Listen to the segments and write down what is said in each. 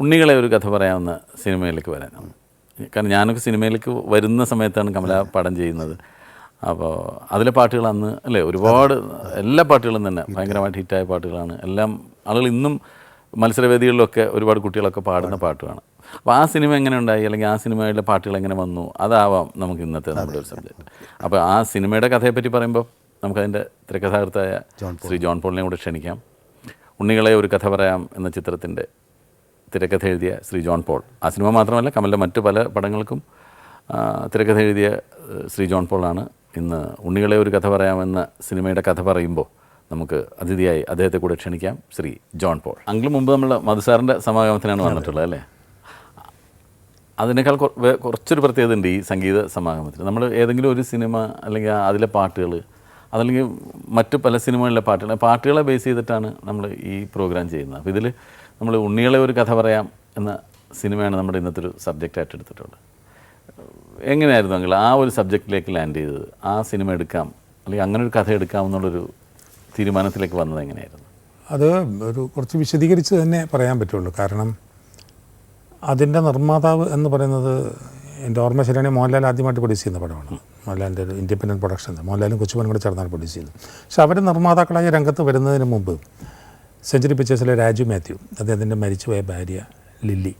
ഉണ്ണികളെ ഒരു കഥ പറയാവുന്ന സിനിമയിലേക്ക് വരാൻ കാരണം ഞാനൊക്കെ സിനിമയിലേക്ക് വരുന്ന സമയത്താണ് കമല പടം ചെയ്യുന്നത്. അപ്പോൾ അതിലെ പാട്ടുകൾ അന്ന് അല്ലേ ഒരുപാട് എല്ലാ പാട്ടുകളും തന്നെ ഭയങ്കരമായിട്ട് ഹിറ്റായ പാട്ടുകളാണ്. എല്ലാം ആളുകൾ ഇന്നും മത്സരവേദികളിലൊക്കെ ഒരുപാട് കുട്ടികളൊക്കെ പാടുന്ന പാട്ടുമാണ് അപ്പോൾ ആ സിനിമ എങ്ങനെ ഉണ്ടായി? അല്ലെങ്കിൽ ആ സിനിമയിലെ പാട്ടുകൾ എങ്ങനെ വന്നു? അതാവാം നമുക്ക് ഇന്നത്തെ നമ്മുടെ ഒരു സബ്ജക്റ്റ് അപ്പോൾ ആ സിനിമയുടെ കഥയെപ്പറ്റി പറയുമ്പോൾ നമുക്കതിന്റെ തിരക്കഥാകൃത്തായ ശ്രീ ജോൺ പോളിനെ കൂടെ ക്ഷണിക്കാം. ഉണ്ണികളെ ഒരു കഥ പറയാം എന്ന ചിത്രത്തിന്റെ തിരക്കഥ എഴുതിയ ശ്രീ ജോൺ പോൾ. ആ സിനിമ മാത്രമല്ല കമലിന്റെ മറ്റു പല പടങ്ങൾക്കും തിരക്കഥ എഴുതിയ ശ്രീ ജോൺ പോളാണ് ഇന്ന് ഉണ്ണികളെ ഒരു കഥ പറയാമെന്ന സിനിമയുടെ കഥ പറയുമ്പോൾ നമുക്ക് അതിഥിയായി അദ്ദേഹത്തെ കൂടെ ക്ഷണിക്കാം ശ്രീ ജോൺ പോൾ. അങ്കിൾ മുമ്പ് നമ്മൾ മധുസാറിന്റെ സമാഗമത്തിനാണ് വന്നിട്ടുള്ളത് അല്ലേ? അതിനേക്കാൾ കുറ- കുറച്ചൊരു പ്രത്യേകത ഉണ്ട് ഈ സംഗീത സമാഗമത്തിൽ. നമ്മൾ ഏതെങ്കിലും ഒരു സിനിമ അല്ലെങ്കിൽ അതിലെ പാട്ടുകൾ അതല്ലെങ്കിൽ മറ്റു പല സിനിമകളിലെ പാട്ടുകൾ പാട്ടുകളെ ബേസ് ചെയ്തിട്ടാണ് നമ്മൾ ഈ പ്രോഗ്രാം ചെയ്യുന്നത്. അപ്പോൾ ഇതിൽ നമ്മൾ ഉണ്ണികളെ ഒരു കഥ പറയാം എന്ന സിനിമയാണ് നമ്മുടെ ഇന്നത്തെ ഒരു സബ്ജക്റ്റായിട്ട് എടുത്തിട്ടുള്ളത്. എങ്ങനെയായിരുന്നു എങ്കിൽ ആ ഒരു സബ്ജക്റ്റിലേക്ക് ലാൻഡ് ചെയ്തത്? ആ സിനിമ എടുക്കാം അല്ലെങ്കിൽ അങ്ങനെ ഒരു കഥ എടുക്കാം എന്നുള്ളൊരു തീരുമാനത്തിലേക്ക് വന്നത് എങ്ങനെയായിരുന്നു? അത് ഒരു കുറച്ച് വിശദീകരിച്ച് തന്നെ പറയാൻ പറ്റുള്ളൂ. കാരണം അതിന്റെ നിർമ്മാതാവ് എന്ന് പറയുന്നത് എന്റെ ഓർമ്മ ശരിയാണെങ്കിൽ മോഹൻലാൽ ആദ്യമായിട്ട് പ്രൊഡ്യൂസ് ചെയ്യുന്ന പടമാണ്. മോഹൻലാലിന്റെ ഒരു ഇൻഡിപെൻഡന്റ് പ്രൊഡക്ഷൻ മോഹൻലാലും കൊച്ചുമനും കൂടെ ചേർന്നാണ് പ്രൊഡ്യൂസ് ചെയ്യുന്നത്. പക്ഷെ അവർ നിർമ്മാതാക്കളായ രംഗത്ത് വരുന്നതിന് മുമ്പ് സെഞ്ചുറി പിക്ചേഴ്സിലെ രാജു മാത്യു അദ്ദേഹത്തിന്റെ മരിച്ചുപോയ ഭാര്യ ലില്ലി.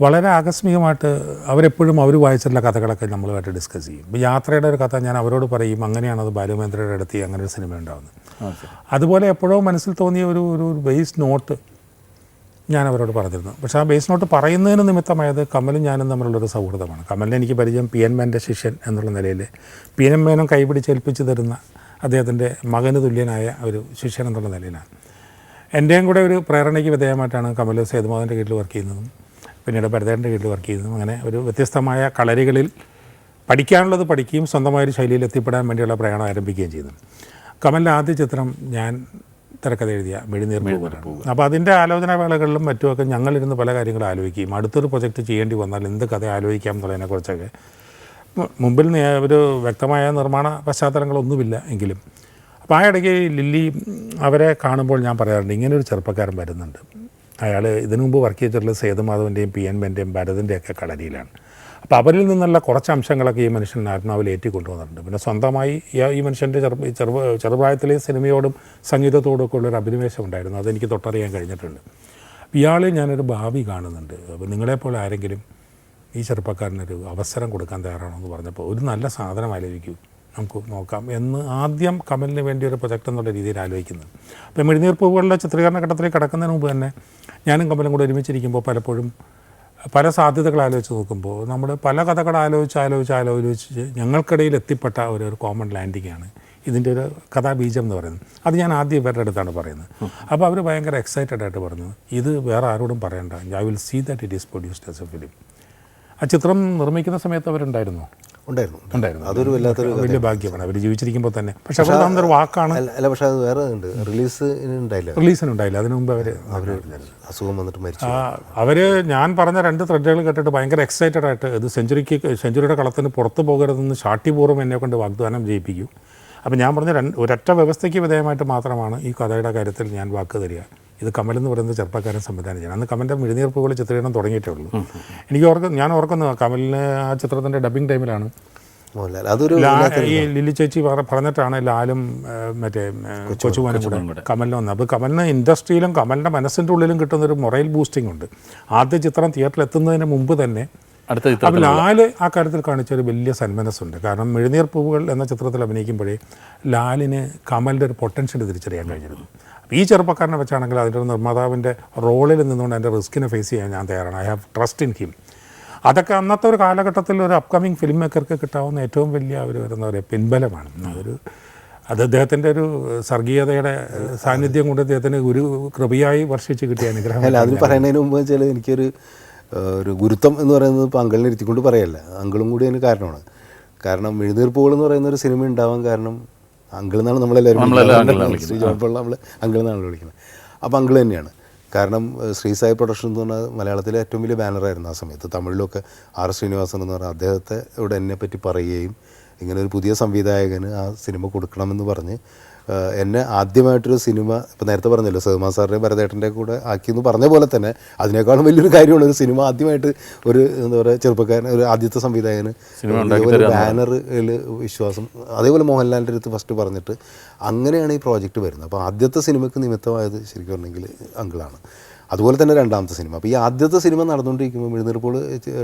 വളരെ ആകസ്മികമായിട്ട് അവരെപ്പോഴും അവർ വായിച്ചിട്ടുള്ള കഥകളൊക്കെ നമ്മളുമായിട്ട് ഡിസ്കസ് ചെയ്യും. ഇപ്പോൾ യാത്രയുടെ ഒരു കഥ ഞാൻ അവരോട് പറയും അങ്ങനെയാണ് അത് ബാലുമേന്ദ്രയുടെ അടുത്ത് അങ്ങനെ ഒരു സിനിമ ഉണ്ടാകുന്നത് അതുപോലെ എപ്പോഴോ മനസ്സിൽ തോന്നിയ ഒരു ഒരു ബേസ് നോട്ട് ഞാൻ അവരോട് പറഞ്ഞിരുന്നു. പക്ഷേ ആ ബേസ് നോട്ട് പറയുന്നതിന് നിമിത്തമായത് കമലും ഞാനും തമ്മിലുള്ളൊരു സൗഹൃദമാണ്. കമലിനെ എനിക്ക് പരിചയം പി എൻ മേന്റെ ശിഷ്യൻ എന്നുള്ള നിലയിൽ പി എൻ മേനം കൈപിടിച്ചേൽപ്പിച്ച് തരുന്ന അദ്ദേഹത്തിന്റെ മകന് തുല്യനായ ഒരു ശിഷ്യൻ എന്നുള്ള നിലയിലാണ്. എന്റെയും കൂടെ ഒരു പ്രേരണയ്ക്ക് വിധേയമായിട്ടാണ് കമൽ സേതുമാധന്റെ കീഴിൽ വർക്ക് ചെയ്യുന്നതും പിന്നീട് ഭരതേന്റെ കീഴിൽ വർക്ക് ചെയ്യുന്നതും. അങ്ങനെ ഒരു വ്യത്യസ്തമായ കളരികളിൽ പഠിക്കാനുള്ളത് പഠിക്കുകയും സ്വന്തമായ ഒരു ശൈലിയിൽ എത്തിപ്പെടാൻ വേണ്ടിയുള്ള പ്രയാണം ആരംഭിക്കുകയും ചെയ്യുന്നു. കമലിന്റെ ആദ്യ ചിത്രം ഞാൻ തിരക്കഥ എഴുതിയ മെഴുനീർ പോകുന്നു അപ്പോൾ അതിന്റെ ആലോചനാ വേളകളിലും മറ്റുമൊക്കെ ഞങ്ങളിരുന്ന് പല കാര്യങ്ങളും ആലോചിക്കുകയും അടുത്തൊരു പ്രൊജക്റ്റ് ചെയ്യേണ്ടി വന്നാൽ എന്ത് കഥ ആലോചിക്കാം എന്നുള്ളതിനെക്കുറിച്ചൊക്കെ. മുമ്പിൽ ഒരു വ്യക്തമായ നിർമ്മാണ പശ്ചാത്തലങ്ങളൊന്നുമില്ല എങ്കിലും അപ്പോൾ ആ ഇടയ്ക്ക് ലില്ലി അവരെ കാണുമ്പോൾ ഞാൻ പറയാറുണ്ട് ഇങ്ങനെ ഒരു ചെറുപ്പക്കാരൻ വരുന്നുണ്ട്. അയാൾ ഇതിനു മുമ്പ് വർക്ക് ചെയ്തിട്ടുള്ള സേതുമാധവന്റെയും പി എൻ ബെന്റെയും ഭരതിന്റെയൊക്കെ കളരിയിലാണ്. അപ്പോൾ അവരിൽ നിന്നുള്ള കുറച്ച് അംശങ്ങളൊക്കെ ഈ മനുഷ്യൻ ആത്മാവിൽ ഏറ്റിക്കൊണ്ടുവന്നിട്ടുണ്ട്. പിന്നെ സ്വന്തമായി ഈ- മനുഷ്യന്റെ ചെറു ചെറു ചെറുപ്രായത്തിലെ സിനിമയോടും സംഗീതത്തോടും ഒക്കെ ഉള്ളൊരു അഭിനിവേശം ഉണ്ടായിരുന്നു. അതെനിക്ക് തൊട്ടറിയാൻ കഴിഞ്ഞിട്ടുണ്ട്. ഇയാളിൽ ഞാനൊരു ഭാവി കാണുന്നുണ്ട്. അപ്പോൾ നിങ്ങളെപ്പോലെ ആരെങ്കിലും ഈ ചെറുപ്പക്കാരനൊരു അവസരം കൊടുക്കാൻ തയ്യാറാണോ എന്ന് പറഞ്ഞപ്പോൾ ഒരു നല്ല സാധനം ആലോചിക്കൂ. നമുക്ക് നോക്കാം എന്ന് ആദ്യം കമലിന് വേണ്ടി ഒരു പ്രൊജക്റ്റ് എന്നുള്ള രീതിയിൽ ആലോചിക്കുന്നത്. അപ്പോൾ മെഴുനീർ പൂവുകളുടെ ചിത്രീകരണ ഘട്ടത്തിലേക്ക് കടക്കുന്നതിന് മുമ്പ് തന്നെ ഞാനും കമലും കൂടെ ഒരുമിച്ചിരിക്കുമ്പോൾ പലപ്പോഴും പല സാധ്യതകൾ ആലോചിച്ച് നോക്കുമ്പോൾ നമ്മൾ പല കഥകൾ ആലോചിച്ച് ആലോചിച്ച് ആലോചിച്ച് ഞങ്ങൾക്കിടയിൽ എത്തിപ്പെട്ട ഒരു ഒരു കോമൺ ലാൻഡിങ്ങാണ് ഇതിന്റെ ഒരു കഥാബീജം എന്ന് പറയുന്നത്. അത് ഞാൻ ആദ്യം ഇവരുടെ അടുത്താണ് പറയുന്നത്. അപ്പോൾ അവർ ഭയങ്കര എക്സൈറ്റഡ് ആയിട്ട് പറഞ്ഞു ഇത് വേറെ ആരോടും പറയണ്ട. I will see that it is produced as a film ആ ചിത്രം നിർമ്മിക്കുന്ന സമയത്ത് അവരുണ്ടായിരുന്നു. ഉണ്ടായിരുന്നു. ഉണ്ടായിരുന്നു. അതൊരു വല്ലാത്തൊരു വലിയ ഭാഗ്യമാണ്. അവർ ജീവിച്ചിരിക്കുമ്പോൾ തന്നെ. പക്ഷെ അവർ വാക്കാണ് അല്ല പക്ഷെ അത് വേറെ ഉണ്ട്. റിലീസ് ഉണ്ടായില്ല. റിലീസിനുണ്ടായില്ല. അതിനു മുമ്പ് അവർ അസുഖം വന്നിട്ട് മരിച്ചു. അവർ ഞാൻ പറഞ്ഞ രണ്ട് ത്രെഡുകൾ കേട്ടിട്ട് ഭയങ്കര എക്സൈറ്റഡ് ആയിട്ട് ഇത് സെഞ്ചുറിക്ക് സെഞ്ചുറിയുടെ കളത്തിന് പുറത്തു പോകരുതെന്ന് ശാട്ടിപൂർവം എന്നെ കൊണ്ട് വാഗ്ദാനം ചെയ്യിപ്പിക്കും അപ്പം ഞാൻ പറഞ്ഞ രണ്ട് ഒരൊറ്റ വ്യവസ്ഥയ്ക്ക് വിധേയമായിട്ട് മാത്രമാണ് ഈ കഥയുടെ കാര്യത്തിൽ ഞാൻ വാക്ക് തരിക. ഇത് കമൽ എന്ന് പറയുന്ന ചെറുപ്പക്കാരൻ സംവിധാനം ചെയ്യണം അന്ന് കമലിന്റെ മിഴുനീർപ്പുകൾ ചിത്രീകരണം തുടങ്ങിയിട്ടേ ഉള്ളൂ എനിക്ക് ഓർക്ക ഞാൻ ഓർക്കുന്നു കമലിന് ആ ചിത്രത്തിന്റെ ഡബിങ് ടൈമിലാണ് അതൊരു ഈ ലില്ലി ചേച്ചി പറഞ്ഞിട്ടാണ് ലാലും മറ്റേ കൊച്ചു കൊച്ചുമോനും കൂടെ കമലിന് വന്നത്. അപ്പോൾ കമലിന് ഇൻഡസ്ട്രിയിലും കമലിന്റെ മനസ്സിന്റെ ഉള്ളിലും കിട്ടുന്ന ഒരു മൊറൈൽ ബൂസ്റ്റിംഗ് ഉണ്ട്. ആദ്യ ചിത്രം തിയേറ്ററിൽ എത്തുന്നതിന് മുമ്പ് തന്നെ ചിത്രത്തിൽ ലാൽ ആ കാര്യത്തിൽ കാണിച്ച ഒരു വലിയ സന്മനസ്സുണ്ട്. കാരണം മെഴുനീർ പൂവുകൾ എന്ന ചിത്രത്തിൽ അഭിനയിക്കുമ്പോഴേ ലാലിന് കമലിന്റെ ഒരു പൊട്ടൻഷ്യൽ തിരിച്ചറിയാൻ കഴിഞ്ഞിരുന്നു. ഈ ചെറുപ്പക്കാരനെ വെച്ചാണെങ്കിൽ അതിന്റെ നിർമ്മാതാവിന്റെ റോളിൽ നിന്നുകൊണ്ട് എന്റെ റിസ്കിനെ ഫേസ് ചെയ്യാൻ ഞാൻ തയ്യാറാണ്. I have trust in him അതൊക്കെ അന്നത്തെ ഒരു കാലഘട്ടത്തിൽ ഒരു അപ്കമിങ് ഫിലിം മേക്കർക്ക് കിട്ടാവുന്ന ഏറ്റവും വലിയ ഒരു എന്താ പറയുക പിൻബലമാണ്. അതൊരു അത് അദ്ദേഹത്തിന്റെ ഒരു സർഗീയതയുടെ സാന്നിധ്യം കൊണ്ട് അദ്ദേഹത്തിന് ഒരു കൃപയായി വർഷിച്ച് കിട്ടിയ അനുഗ്രഹം അല്ല അതിന് പറയുന്നതിന് മുമ്പ് വെച്ചാൽ എനിക്കൊരു ഒരു ഗുരുത്വം എന്ന് പറയുന്നത് ഇപ്പോൾ അങ്കിളിനെ ഇരുത്തിക്കൊണ്ട് പറയല്ല. അങ്കിളും കൂടി അതിന് കാരണമാണ്. കാരണം എഴുന്നേർപ്പുകൾ എന്ന് പറയുന്ന ഒരു സിനിമ ഉണ്ടാവാൻ കാരണം അങ്കിൾ എന്നാണ് നമ്മളെല്ലാവരും. ശ്രീ ജോൺ പിള്ള നമ്മൾ അങ്കിൾ എന്നാണ് വിളിക്കുന്നത്. അപ്പോൾ അങ്കിൾ തന്നെയാണ്. കാരണം ശ്രീ സായി പ്രൊഡക്ഷൻ എന്ന് പറഞ്ഞാൽ മലയാളത്തിലെ ഏറ്റവും വലിയ ബാനറായിരുന്നു ആ സമയത്ത്. തമിഴിലൊക്കെ ആർ ശ്രീനിവാസൻ എന്ന് പറഞ്ഞാൽ അദ്ദേഹത്തെ ഇവിടെ എന്നെ പറ്റി പറയുകയും ഇങ്ങനെ ഒരു പുതിയ സംവിധായകന് ആ സിനിമ കൊടുക്കണമെന്ന് പറഞ്ഞ് എന്നെ ആദ്യമായിട്ടൊരു സിനിമ ഇപ്പം നേരത്തെ പറഞ്ഞല്ലോ സഹമാ സാറിന്റെ ഭരതേട്ടന്റെ കൂടെ ആക്കിയെന്ന് പറഞ്ഞ പോലെ തന്നെ അതിനേക്കാളും വലിയൊരു കാര്യമാണ് ഒരു സിനിമ ആദ്യമായിട്ട് ഒരു എന്താ പറയുക ചെറുപ്പക്കാരൻ ഒരു ആദ്യത്തെ സംവിധായകന് ഇതേപോലെ ബാനറിൽ വിശ്വാസം. അതേപോലെ മോഹൻലാലിന്റെ അടുത്ത് ഫസ്റ്റ് പറഞ്ഞിട്ട് അങ്ങനെയാണ് ഈ പ്രോജക്റ്റ് വരുന്നത്. അപ്പോൾ ആദ്യത്തെ സിനിമയ്ക്ക് നിമിത്തമായത് ശരിക്കും പറഞ്ഞെങ്കിൽ അങ്കിളാണ്. അതുപോലെ തന്നെ രണ്ടാമത്തെ സിനിമ. അപ്പോൾ ഈ ആദ്യത്തെ സിനിമ നടന്നുകൊണ്ടിരിക്കുമ്പോൾ എഴുന്നേൽപ്പോൾ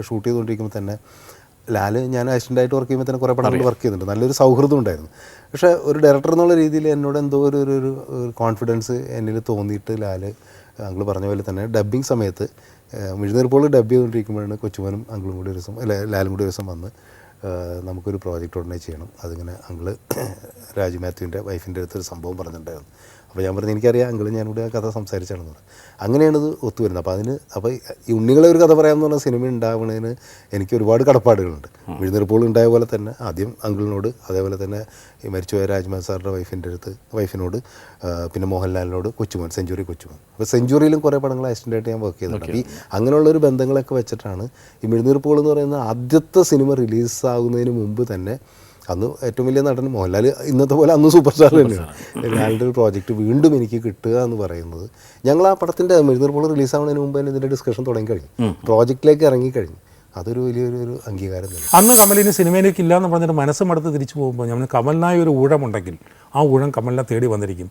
ഷൂട്ട് ചെയ്തുകൊണ്ടിരിക്കുമ്പോൾ തന്നെ ലാൽ ഞാൻ അസിസ്റ്റന്റായിട്ട് വർക്ക് ചെയ്യുമ്പോൾ തന്നെ കുറേ പടങ്ങൾ വർക്ക് ചെയ്യുന്നുണ്ട് നല്ലൊരു സൗഹൃദം ഉണ്ടായിരുന്നു. പക്ഷേ ഒരു ഡയറക്ടർ എന്നുള്ള രീതിയിൽ എന്നോട് എന്തോ ഒരു ഒരു ഒരു കോൺഫിഡൻസ് എന്നിൽ തോന്നിയിട്ട് ലാൽ അങ്കിൾ പറഞ്ഞ പോലെ തന്നെ ഡബ്ബിങ് സമയത്ത് മിഴുന്നേർപ്പോൾ ഡബ് ചെയ്തുകൊണ്ടിരിക്കുമ്പോഴാണ് കൊച്ചുമോനും അങ്കിളും കൂടി ഒരു ദിവസം അല്ല ലാലും കൂടി ഒരു ദിവസം വന്ന് നമുക്കൊരു പ്രോജക്റ്റ് ഉടനെ ചെയ്യണം. അതിങ്ങനെ അങ്കിൾ രാജു മാത്യുവിന്റെ വൈഫിന്റെ അടുത്തൊരു സംഭവം പറഞ്ഞിട്ടുണ്ടായിരുന്നു. അപ്പോൾ ഞാൻ പറഞ്ഞു എനിക്കറിയാം അങ്കിളും ഞാനിവിടെ ആ കഥ സംസാരിച്ചാണെന്ന് പറഞ്ഞു. അങ്ങനെയാണ് ഇത് ഒത്തുവരുന്നത്. അപ്പോൾ അതിന് അപ്പോൾ ഈ ഉണ്ണികളെ ഒരു കഥ പറയാമെന്ന് പറഞ്ഞ സിനിമ ഉണ്ടാവുന്നതിന് എനിക്ക് ഒരുപാട് കടപ്പാടുകളുണ്ട്. എഴുന്നേൽപ്പോൾ ഉണ്ടായ പോലെ തന്നെ ആദ്യം അങ്കിളിനോട് അതേപോലെ തന്നെ ഈ മരിച്ചുപോയ രാജ്മാൻ സാറിന്റെ വൈഫിന്റെ അടുത്ത് വൈഫിനോട് പിന്നെ മോഹൻലാലിനോട് കൊച്ചുമോൻ സെഞ്ചുറി കൊച്ചുമോൻ. അപ്പോൾ സെഞ്ചുറിയിലും കുറേ പടങ്ങൾ അസിസ്റ്റന്റായിട്ട് ഞാൻ വർക്ക് ചെയ്തിട്ടുണ്ട്. ഈ അങ്ങനെയുള്ള ഒരു ബന്ധങ്ങളൊക്കെ വെച്ചിട്ടാണ് ഈ മെഴുന്നീർപ്പുകൾ എന്ന് പറയുന്ന ആദ്യത്തെ സിനിമ റിലീസാകുന്നതിന് മുമ്പ് തന്നെ അന്ന് ഏറ്റവും വലിയ നടൻ മോഹൻലാൽ ഇന്നത്തെ പോലെ അന്ന് സൂപ്പർ സ്റ്റാർ തന്നെയാണ്. ലാലിന്റെ ഒരു പ്രോജക്റ്റ് വീണ്ടും എനിക്ക് കിട്ടുക എന്ന് പറയുന്നത്. ഞങ്ങൾ ആ പടത്തിന്റെ മെഴുന്നീർപ്പോൾ റിലീസാവുന്നതിന് മുമ്പ് തന്നെ ഇതിന്റെ ഡിസ്കഷൻ തുടങ്ങി കഴിഞ്ഞു. പ്രോജക്റ്റിലേക്ക് ഇറങ്ങി കഴിഞ്ഞു. അതൊരു വലിയൊരു ഒരു അംഗീകാരം തന്നെ. അന്ന് കമലിന് സിനിമയിലേക്ക് ഇല്ല എന്ന് പറഞ്ഞിട്ട് മനസ്സ് മടുത്ത് തിരിച്ചു പോകുമ്പോൾ ഞാൻ കമലിനായ ഒരു ഊഴമുണ്ടെങ്കിൽ ആ ഊഴം കമലിനെ തേടി വന്നിരിക്കും.